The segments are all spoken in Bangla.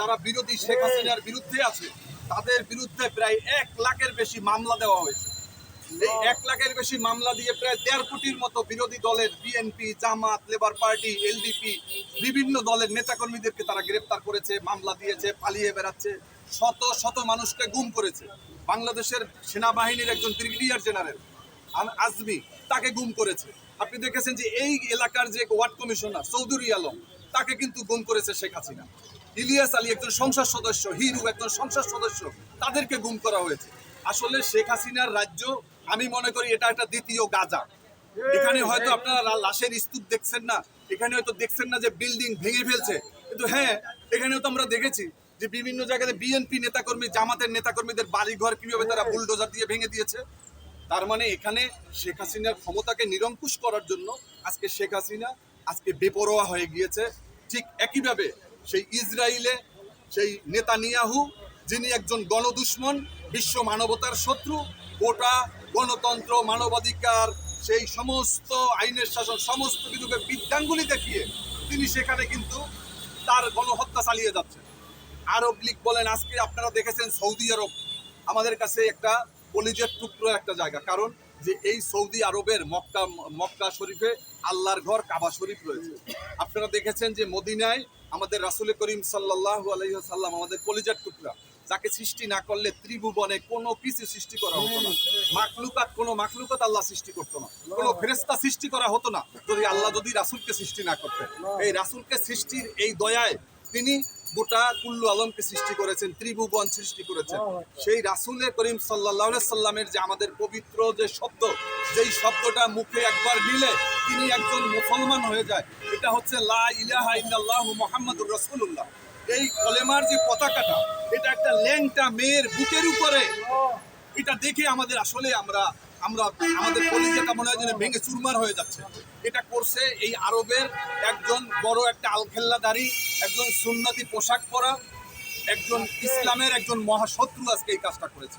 যারা বিরোধী শেখ হাসিনার বিরুদ্ধে আছে তাদের বিরুদ্ধে প্রায় এক লাখের বেশি মামলা দেওয়া হয়েছে। এই এক লাখের বেশি মামলা দিয়ে প্রায় দেড় কোটির মতো বিরোধী দলের BNP Jamaat labour party LDP বিভিন্ন দলের নেতাকর্মীদেরকে তারা গ্রেপ্তার করেছে মামলা দিয়েছে পালিয়ে বেড়াচ্ছে। শত শত মানুষকে গুম করেছে। বাংলাদেশের সেনাবাহিনীর একজন ব্রিগেডিয়ার জেনারেল আজমি তাকে গুম করেছে। আপনি দেখেছেন যে এই এলাকার যে ওয়ার্ড কমিশনার চৌধুরী আলম তাকে কিন্তু গুম করেছে শেখ হাসিনা। ইলিয়াস আলী একজন সংসদ সদস্য, হিরু একজন সংসদ সদস্য, তাদেরকে গুম করা হয়েছে। আসলে শেখ হাসিনার রাজ্য, আমি মনে করি এটা একটা দ্বিতীয় গাজা। এখানে হয়তো আপনারা লাশের স্তূপ দেখছেন না, এখানে হয়তো দেখছেন না যে বিল্ডিং ভেঙে ফেলছে। কিন্তু হ্যাঁ এখানেও তো আমরা দেখেছি যে বিভিন্ন জায়গাতে বিএনপি নেতাকর্মী, জামাতের নেতাকর্মীদের বাড়িঘর কীভাবে তারা বুলডোজার দিয়ে ভেঙে দিয়েছে। তার মানে এখানে শেখ হাসিনার ক্ষমতাকে নিরঙ্কুশ করার জন্য আজকে শেখ হাসিনা আজকে বেপরোয়া হয়ে গিয়েছে। ঠিক একইভাবে সেই ইসরায়েলে সেই নেতানিয়াহু, যিনি একজন গণদুশ্মন, বিশ্ব মানবতার শত্রু, গোটা গণতন্ত্র, মানবাধিকার, সেই সমস্ত আইনের শাসন, সমস্ত কিছুকে বিদ্যাঙ্গুলি দেখিয়ে তিনি সেখানে কিন্তু তার গণহত্যা চালিয়ে যাচ্ছেন। আরব লীগ বলেন, আজকে আপনারা দেখেছেন সৌদি আরব আমাদের কাছে একটা কলিজের টুকরো একটা জায়গা। কারণ যে এই সৌদি আরবের মক্কা মক্কা শরীফে আল্লাহর ঘর, কাবা শরীফ রয়েছে। আপনারা দেখেছেন যে মদিনায় আমাদের রাসুল করিম সাল্লাহ আলহিহাল্লাম আমাদের কলিজার টুকরা, যাকে সৃষ্টি না করলে ত্রিভুবনে কোনো কিছু সৃষ্টি করা হতো না। মাকলুকাত কোনো মাকলুকাত আল্লাহ সৃষ্টি করতো না। কোনো ফেরেস্তা সৃষ্টি করা হতো না যদি আল্লাহ যদি রাসুলকে সৃষ্টি না করতেন। এই রাসুলকে সৃষ্টির এই দয়ায় তিনি গোটা কুল্লু আলমকে সৃষ্টি করেছেন ত্রিভুবন সৃষ্টি করেছেন। সেই রাসুলে করিম সাল্লাহ সাল্লামের যে আমাদের পবিত্র যে শব্দ যেই শব্দটা মুখে একবার নিলে তিনি একজন মুসলমান হয়ে যায় এটা হচ্ছে লা ইলাহা ইল্লাল্লাহ মুহাম্মাদুর রাসূলুল্লাহ। এই কলেমার যে পতাকাটা এটা একটা ল্যাংটা মেয়ের বুকের উপরে। এটা দেখে আমাদের আসলে আমরা আমরা আমাদের কলিজাটা মনে হয় যেন ভেঙে চুরমার হয়ে যাচ্ছে। এটা করছে এই আরবের একজন বড় একটা আলখেল্লাদারি, একজন সুন্নতি পোশাক পরা, একজন ইসলামের একজন মহাশত্রু আজকে এই কাজটা করেছে।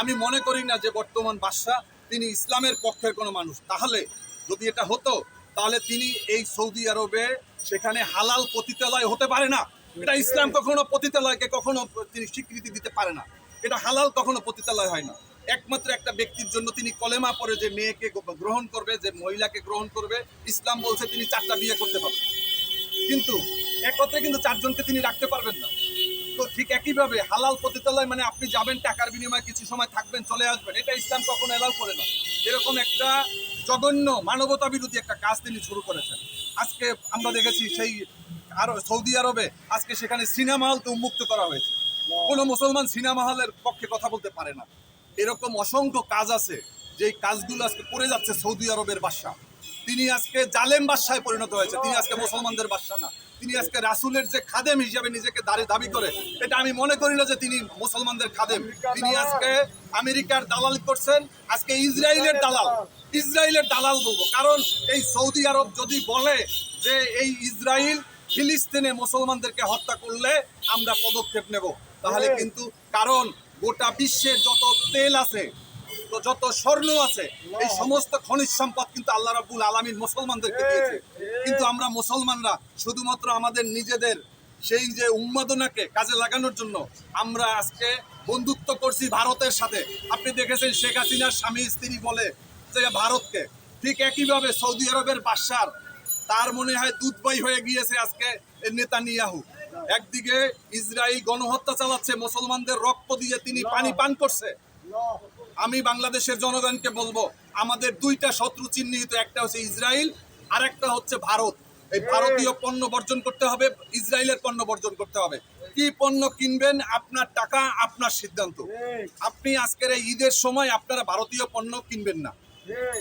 আমি মনে করি না যে বর্তমান বাদশাহ তিনি ইসলামের পক্ষের কোনো মানুষ। তাহলে যদি এটা হতো, তাহলে তিনি এই সৌদি আরবে সেখানে হালাল পতিতালয় হতে পারে না। এটা ইসলাম কখনো পতিতালয়কে কখনো তিনি স্বীকৃতি দিতে পারে না। এটা হালাল কখনো পতিতালয় হয় না। একমাত্র একটা ব্যক্তির জন্য তিনি কলেমা পরে যে মেয়েকে গ্রহণ করবে, যে মহিলাকে গ্রহণ করবে, ইসলাম বলছে তিনি চারটা বিয়ে করতে পারবেন। কিন্তু একত্রে কিন্তু চারজনকে তিনি রাখতে পারবেন না। তো ঠিক একইভাবে হালাল পতিতালয় মানে আপনি যাবেন, টাকার বিনিময়ে কিছু সময় থাকবেন, চলে আসবেন, এটা ইসলাম কখনো এলাও করে না। এরকম একটা জঘন্য মানবতা বিরোধী একটা কাজ তিনি শুরু করেছেন। আজকে আমরা দেখেছি সেই আরও সৌদি আরবে আজকে সেখানে সিনেমা হলকে উন্মুক্ত করা হয়েছে। কোনো মুসলমান সিনেমা হলের পক্ষে কথা বলতে পারে না। এরকম অসংখ্য কাজ আছে, যেই কাজগুলো আজকে করে যাচ্ছে সৌদি আরবের বাদশা তিনি আজকে জালেম বাদশায় পরিণত হয়েছে, তিনি আজকে মুসলমানদের বাদশা না। তিনি আজকে রাসুলের যে খাদেম হিসাবে নিজেকে দাঁড়ি দাবি করে, এটা আমি মনে করি না যে তিনি মুসলমানদের খাদেম। তিনি আজকে আমেরিকার দালাল করছেন, আজকে ইসরায়েলের দালাল। ইসরায়েলের দালাল বলব, কারণ এই সৌদি আরব যদি বলে যে এই ইসরায়েল ফিলিস্তিনে মুসলমানদেরকে হত্যা করলে আমরা পদক্ষেপ নেব, তাহলে কিন্তু কারণ গোটা বিশ্বের যত তেল আছে তো যত স্বর্ণ আছে এই সমস্ত খনিজ সম্পদ কিন্তু আল্লাহ রাব্বুল আলামিন মুসলমানদেরকে দিয়েছে। কিন্তু আমরা মুসলমানরা শুধুমাত্র আমাদের নিজেদের সেই যে উন্মাদনাকে কাজে লাগানোর জন্য আমরা আজকে বন্ধুত্ব করছি ভারতের সাথে। আপনি দেখেছেন শেখ হাসিনার স্বামী স্ত্রী বলে যে ভারতকে। ঠিক একইভাবে সৌদি আরবের বাদশার তার মনে হয় দুধবাই হয়ে গিয়েছে আজকে নেতানিয়াহু। একদিকে ইসরায়েল গণহত্যা চালাচ্ছে মুসলমানদের রক্ত দিয়ে তিনি পানি পান করছে। আমি বাংলাদেশের জনগণকে বলব আমাদের দুইটা শত্রু চিহ্নিত একটা হচ্ছে ইসরায়েল আর একটা হচ্ছে ভারত। এই ভারতীয় পণ্য বর্জন করতে হবে ইসরায়েলের পণ্য বর্জন করতে হবে। কি পণ্য কিনবেন? আপনার টাকা আপনার সিদ্ধান্ত। আপনি আজকের এই ঈদের সময় আপনারা ভারতীয় পণ্য কিনবেন না।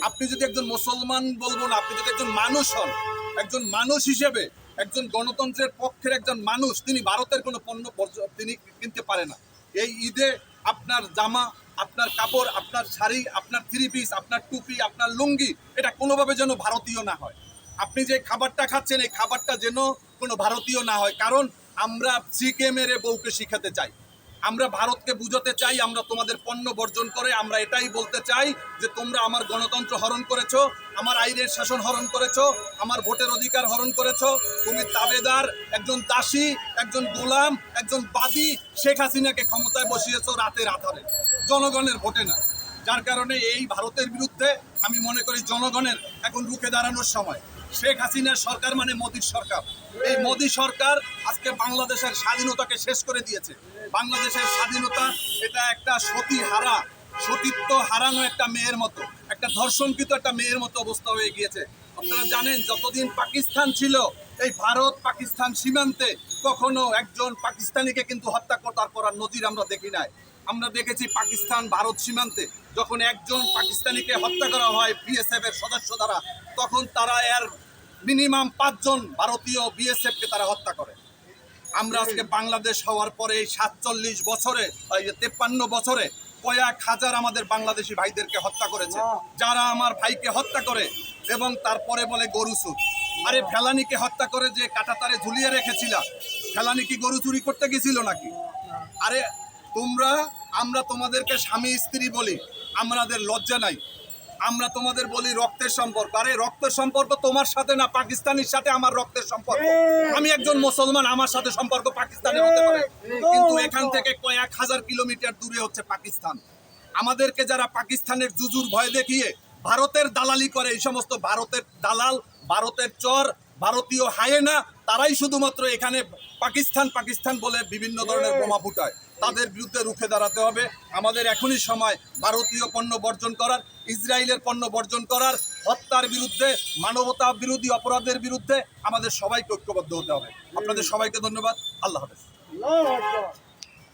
আপনি যদি একজন মুসলমান বলব না আপনি যদি একজন মানুষ হন একজন মানুষ হিসেবে একজন গণতন্ত্রের পক্ষের একজন মানুষ, তিনি ভারতের কোনো পণ্য তিনি কিনতে পারে না। এই ঈদে আপনার জামা, আপনার কাপড়, আপনার শাড়ি, আপনার থ্রি পিস আপনার টুপি আপনার লুঙ্গি, এটা কোনোভাবে যেন ভারতীয় না হয়। আপনি যে খাবারটা খাচ্ছেন, এই খাবারটা যেন কোনো ভারতীয় না হয়। কারণ আমরা চিকে মেরে বউকে শিখাতে চাই। আমরা ভারতকে বুঝাতে চাই, আমরা তোমাদের পণ্য বর্জন করে, আমরা এটাই বলতে চাই যে তোমরা আমার গণতন্ত্র হরণ করেছ, আমার আইনের শাসন হরণ করেছ, আমার ভোটের অধিকার হরণ করেছ। তুমি তাবেদার, একজন দাসী, একজন গোলাম, একজন বাদী, শেখ হাসিনাকে ক্ষমতায় বসিয়েছো রাতের আধারে। জনগণের ভোটে না। যার কারণে এই ভারতের বিরুদ্ধে আমি মনে করি জনগণের এখন রুখে দাঁড়ানোর সময়। শেখ হাসিনার সরকার মানে মোদীর সরকার। এই মোদী সরকার আজকে বাংলাদেশের স্বাধীনতাকে শেষ করে দিয়েছে। বাংলাদেশের স্বাধীনতা, এটা একটা সতী হারা, সতীত্ব হারানো একটা মেয়ের মতো, একটা ধর্ষণকৃত একটা মেয়ের মতো অবস্থা হয়ে গিয়েছে। আপনারা জানেন, যতদিন পাকিস্তান ছিল, এই ভারত পাকিস্তান সীমান্তে কখনো একজন পাকিস্তানিকে কিন্তু হত্যা করার করার নজির আমরা দেখি নাই। আমরা দেখেছি পাকিস্তান, ভারত সীমান্তে যখন একজন পাকিস্তানিকে হত্যা করা হয় বিএসএফ এর সদস্য দ্বারা, তখন তারা এর মিনিমাম পাঁচজন ভারতীয় বিএসএফ কে তারা হত্যা করে। আমরা আজকে বাংলাদেশ হওয়ার পরে এই সাতচল্লিশ বছরে তেপ্পান্ন বছরে কয়েক হাজার আমাদের বাংলাদেশি ভাইদেরকে হত্যা করেছে। যারা আমার ভাইকে হত্যা করে এবং তারপরে বলে গরু চুর। আরে ফেলানিকে হত্যা করে যে কাটাতারে ঝুলিয়ে রেখেছিল ফেলানি কি গরু চুরি করতে গেছিল নাকি? আরে তোমরা আমরা তোমাদেরকে স্বামী স্ত্রী বলি আমাদের লজ্জা নাই। আমরা তোমাদের বলি রক্তের সম্পর্ক। আরে রক্তের সম্পর্ক তোমার সাথে না পাকিস্তানের সাথে আমার রক্তের সম্পর্ক? আমি একজন মুসলমান আমার সাথে সম্পর্ক পাকিস্তানের হতে পারে। কিন্তু এখান থেকে কয়েক হাজার কিলোমিটার দূরে হচ্ছে পাকিস্তান। আমাদেরকে যারা পাকিস্তানের জুজুর ভয় দেখিয়ে ভারতের দালালি করে এই সমস্ত ভারতের দালাল ভারতের চর ভারতীয় হায়েনা তারাই শুধুমাত্র এখানে পাকিস্তান পাকিস্তান বলে বিভিন্ন ধরনের বোমা ফুটায়। তাদের বিরুদ্ধে রুখে দাঁড়াতে হবে। আমাদের এখনই সময় ভারতীয় পণ্য বর্জন করার। ইসরায়েলের পণ্য বর্জন করার, হত্যার বিরুদ্ধে, মানবতা বিরোধী অপরাধের বিরুদ্ধে আমাদের সবাইকে ঐক্যবদ্ধ হতে হবে। আপনাদের সবাইকে ধন্যবাদ। আল্লাহ হাফেজ।